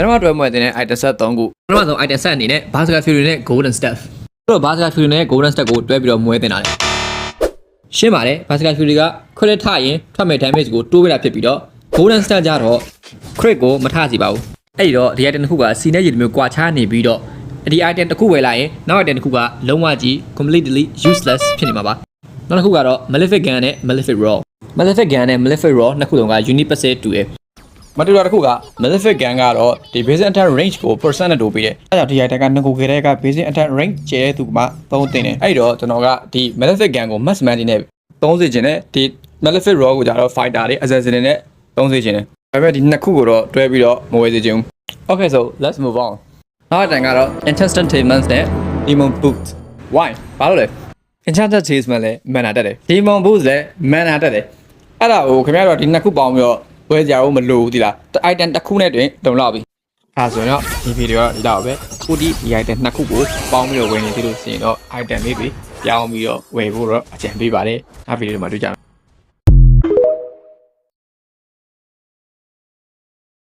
ကျွန်တော်တို့တွဲမွေတဲ့ item set 3ခုပထမဆုံး item set အနေနဲ့ Berserker Fury နဲ့ Golden Staff တို့ Berserker Fury နဲ့ Golden Staff ကိုတွဲပြီးတော့မွေးတင်တာလေရှင်းပါတယ် Berserker Fury က crit ထရင်ထွက်မဲ့ damage ကိုတိုးပေးတာဖြစ်ပြီးတော့ Golden Staff ကြတော့ crit ကိုမထစီပါဘူးအဲ့ဒီတော့ဒီ item တစ်ခုကစီနဲ့ရည်မျိုးကွာခြားနေပြီးတော့ဒီ item တစ်ခုဝယ်လာရင်နောက် item တစ်ခုကလုံးဝကြီး completely useless ဖြစ်နေမှာပါနောက်တစ်ခုကတော့ Malefic Gun နဲ့ Malefic Raw Malefic Gun နဲ့ Malefic Raw နှစ်ခုလုံးက unique passive တူတယ် မတူတာတစ်ခုက Malefic Gun ကတော့ဒီ basic attack range ကို percent နဲ့တိုးပေးတယ်အဲကြောင့်ဒီ item ကငကိုခေတဲ့က basic attack range ကျဲတဲ့သူကမှသုံးတင်တယ်အဲ့တော့ကျွန်တော်ကဒီ Malefic Gun ကို max man နဲ့သုံးစေချင်တယ်ဒီ Malefic Raw ကိုကြတော့ fighter တွေ assassin တွေနဲ့သုံးစေချင်တယ်ဒါပေမဲ့ဒီနှစ်ခုကိုတော့တွဲပြီးတော့မဝယ်စေချင်ဘူး Okay so let's move on နောက်အတန်ကတော့ Enchanted Tailmans နဲ့ Demon Boots why ဘာလို့လဲ Enchanted Tailmans လည်း mana တက်တယ် Demon Boots လည်း mana တက်တယ်အဲ့ဒါကိုခင်ဗျားတို့ဒီနှစ်ခုပေါင်းပြီးတော့ ဝယ်ကြအောင်မလိုဘူးဒီလား item တစ်ခုနဲ့တွင်တုံလောက်ပြီအဲဆိုရင်တော့ဒီဗီဒီယိုကဒီလောက်ပဲခုဒီဒီ item နှစ်ခုကိုပေါင်းပြီးတော့ဝယ်နေသေးလို့ရှိရင်တော့ item လေးတွေပြောင်းပြီးတော့ဝယ်ဖို့တော့အကြံပေးပါတယ်နောက်ဗီဒီယိုမှာတွေ့ကြမယ်